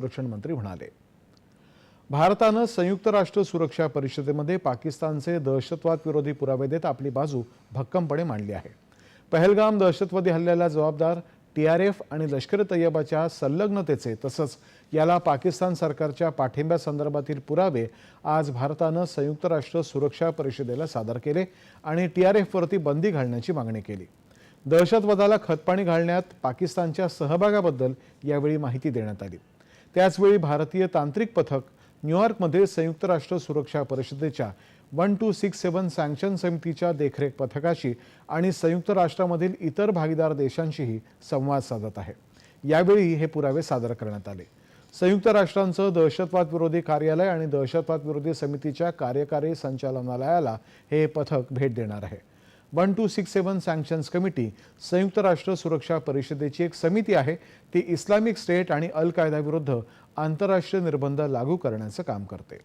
संरक्षण मंत्री म्हणाले. भारतानं संयुक्त राष्ट्र सुरक्षा परिषदेमध्ये पाकिस्तानचे दहशतवाद विरोधी पुरावे देत आपली बाजू भक्कमपणे मांडली आहे. पहलगाम दहशतवादी हल्ल्याला जबाबदार टीआरएफ आणि लष्कर तय्यबाच्या संलग्नतेचे तसंच याला पाकिस्तान सरकारच्या पाठिंब्यासंदर्भातील पुरावे आज भारतानं संयुक्त राष्ट्र सुरक्षा परिषदेला सादर केले आणि टीआरएफवरती बंदी घालण्याची मागणी केली. दहशतवादाला खतपाणी घालण्यात पाकिस्तानच्या सहभागाबद्दल यावेळी माहिती देण्यात आली. त्याचवेळी भारतीय तांत्रिक पथक न्यूयॉर्कमध्ये संयुक्त राष्ट्र सुरक्षा परिषदेच्या one two six seven sanction समितीच्या देखरेख पथकाशी आणि संयुक्त राष्ट्रामधील इतर भागीदार देशांशीही संवाद साधत आहे. यावेळी हे पुरावे सादर करण्यात आले. संयुक्त राष्ट्रांचं दहशतवाद विरोधी कार्यालय आणि दहशतवाद विरोधी समितीच्या कार्यकारी संचालनालयाला हे पथक भेट देणार आहे. One two six seven sanctions committee संयुक्त राष्ट्र सुरक्षा परिषदेची एक समिती आहे. ती इस्लामिक स्टेट आणि अल कायदाविरुद्ध आंतरराष्ट्रीय निर्बंध लागू करण्याचं काम करते.